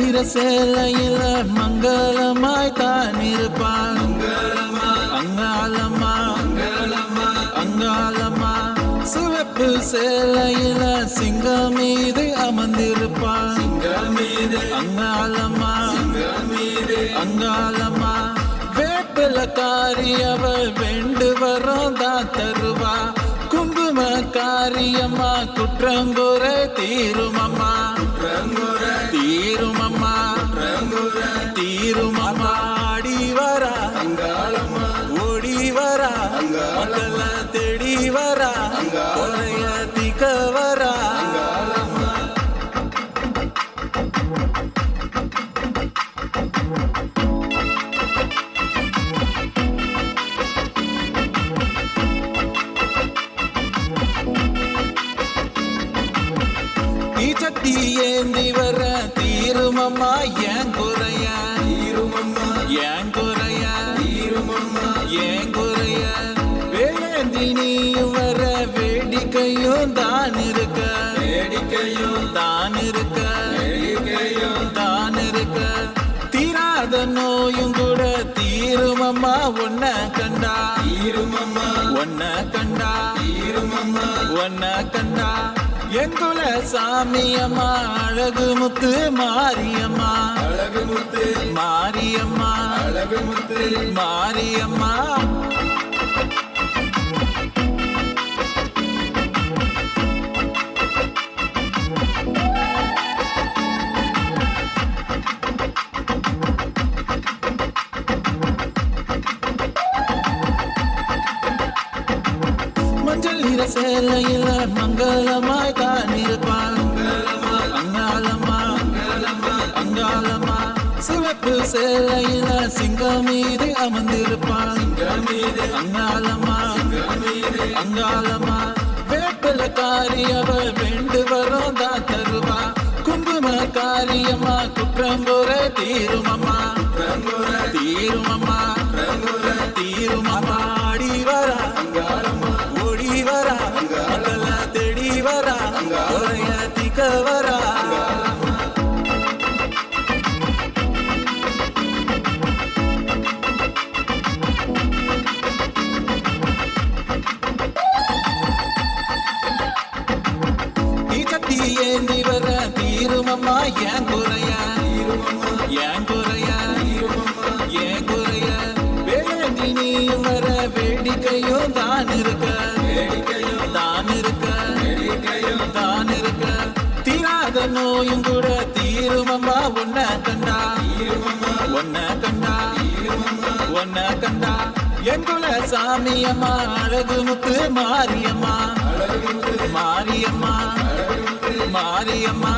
சேலையில மங்களமாய் தான் இருப்பான் அங்காளம்மா அங்காளம்மா சிவப்பு சேலையில சிங்கம் மீது அமர்ந்திருப்பான். அங்காளம்மா அங்காளம்மா வேப்பிலக்காரி காரியவள் வேண்டு வரம் தான் தருவா. குங்கும காரியம்மா குற்றங்குறை தீருமம்மா. தீருமம்மா. தீருமம்மா. ஆடி வரா. ஓடி வரா. மக்கள தேடி வரா. கொலைய திக்க வரா. நீ சட்டி ஏந்தி வர இருமம்மா ஏன் குறைய. இருமம்மா ஏன் குறைய. இருமம்மா ஏன் குறைய. வேந்தி நீயும் வர வேடிக்கையும் தான் இருக்க. வேடிக்கையும் தான் இருக்க. வேடிக்கையும் தான் இருக்க. தீராத நோயும் கூட தீருமம்மா ஒன்ன கண்டா. தீருமம்மா ஒன்ன கண்டா. தீருமம்மா ஒன்ன கண்டா. எங்குல சாமியம்மா அழகு முத்து மாரியம்மா. அழகு முத்து மாரியம்மா. அழகு முத்து மாரியம்மா. மஞ்சள் நிற சேலையில மங்களமாய் தான் இருப்பான் அங்காளம்மா அங்காளம்மா சிவப்பு சேலையில சிங்கம் மீது அமர்ந்திருப்பான் அங்காளம்மா அங்காளம்மா வேப்பில காரியவள் வேண்டு வரும் தான் தருவா. குங்கும காரியம்மா குற்றங்குறை தீருமம்மா. தீருமம்மா. தேடி வரா கொலைய திக்க வரா ஏந்தி வர தீருமம்மா ஏன் குறைய? ஏன் குறைய? ஏன் குறைய? வேண்டி நீயும் வர வேடிக்கையும் தான் இருக்க. நோயும் கூட தீருமம்மா ஒன்ன கண்டா. ஒன்ன கண்டா. ஒன்ன கண்டா. எங்குல சாமியம்மா அழகு முத்து மாரியம்மா. மாரியம்மா. மாரியம்மா.